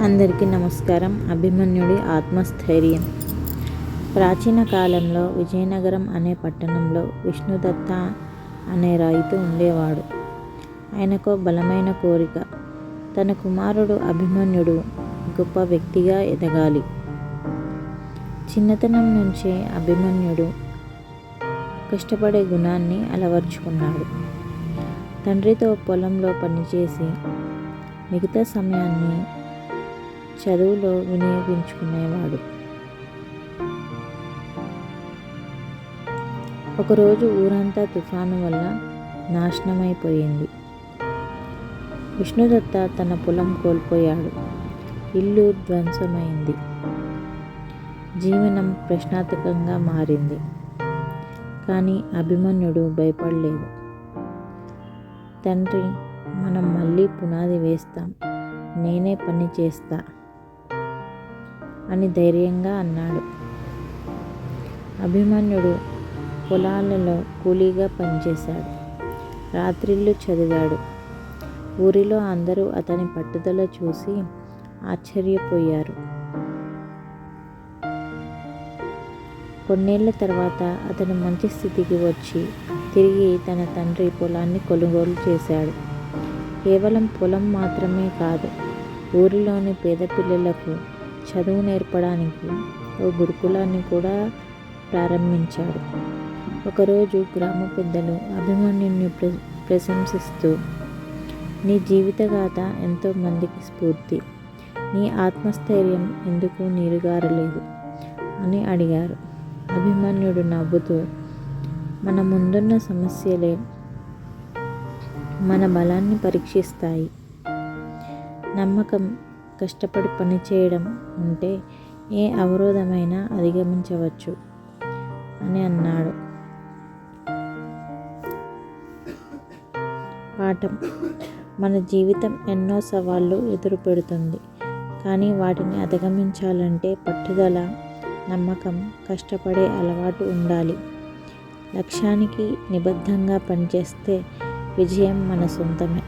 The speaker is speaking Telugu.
అందరికీ నమస్కారం. అభిమన్యుడి ఆత్మస్థైర్యం. ప్రాచీన కాలంలో విజయనగరం అనే పట్టణంలో విష్ణుదత్త అనే రైతు ఉండేవాడు. ఆయనకు బలమైన కోరిక తన కుమారుడు అభిమన్యుడు గొప్ప వ్యక్తిగా ఎదగాలి. చిన్నతనం నుంచే అభిమన్యుడు కష్టపడే గుణాన్ని అలవర్చుకున్నాడు. తండ్రితో పొలంలో పనిచేసి మిగతా సమయాన్ని చదువులో వినియోగించుకునేవాడు. ఒకరోజు ఊరంతా తుఫాను వల్ల నాశనమైపోయింది. విష్ణుదత్త తన పొలం కోల్పోయాడు. ఇల్లు ధ్వంసమైంది. జీవనం ప్రశ్నార్థకంగా మారింది. కానీ అభిమన్యుడు భయపడలేదు. తండ్రి మనం మళ్ళీ పునాది వేస్తాం. నేనే పని చేస్తా. అని ధైర్యంగా అన్నాడు. అభిమన్యుడు పొలాలలో కూలీగా పనిచేశాడు. రాత్రిళ్ళు చదివాడు. ఊరిలో అందరూ అతని పట్టుదల చూసి ఆశ్చర్యపోయారు. కొన్నేళ్ళ తర్వాత అతను మంచి స్థితికి వచ్చి తిరిగి తన తండ్రి పొలాన్ని కొనుగోలు చేశాడు. కేవలం పొలం మాత్రమే కాదు ఊరిలోని పేద పిల్లలకు చదువు నేర్పడానికి ఓ గురుకులాన్ని కూడా ప్రారంభించాడు. ఒకరోజు గ్రామ పెద్దలు అభిమన్యుని ప్ర ప్రశంసిస్తూ నీ జీవితగాథ ఎంతో మందికి స్ఫూర్తి. నీ ఆత్మస్థైర్యం ఎందుకు నీరుగారలేదు? అని అడిగారు. అభిమన్యుడు నవ్వుతూ మన ముందున్న సమస్యలే మన బలాన్ని పరీక్షిస్తాయి. నమ్మకం కష్టపడి పనిచేయడం ఉంటే ఏ అవరోధమైనా అధిగమించవచ్చు అని అన్నాడు. పాఠం. మన జీవితం ఎన్నో సవాళ్ళు ఎదురు పెడుతుంది కానీ వాటిని అధిగమించాలంటే పట్టుదల నమ్మకం కష్టపడే అలవాటు ఉండాలి. లక్ష్యానికి నిబద్ధంగా పనిచేస్తే విజయం మన సొంతమే.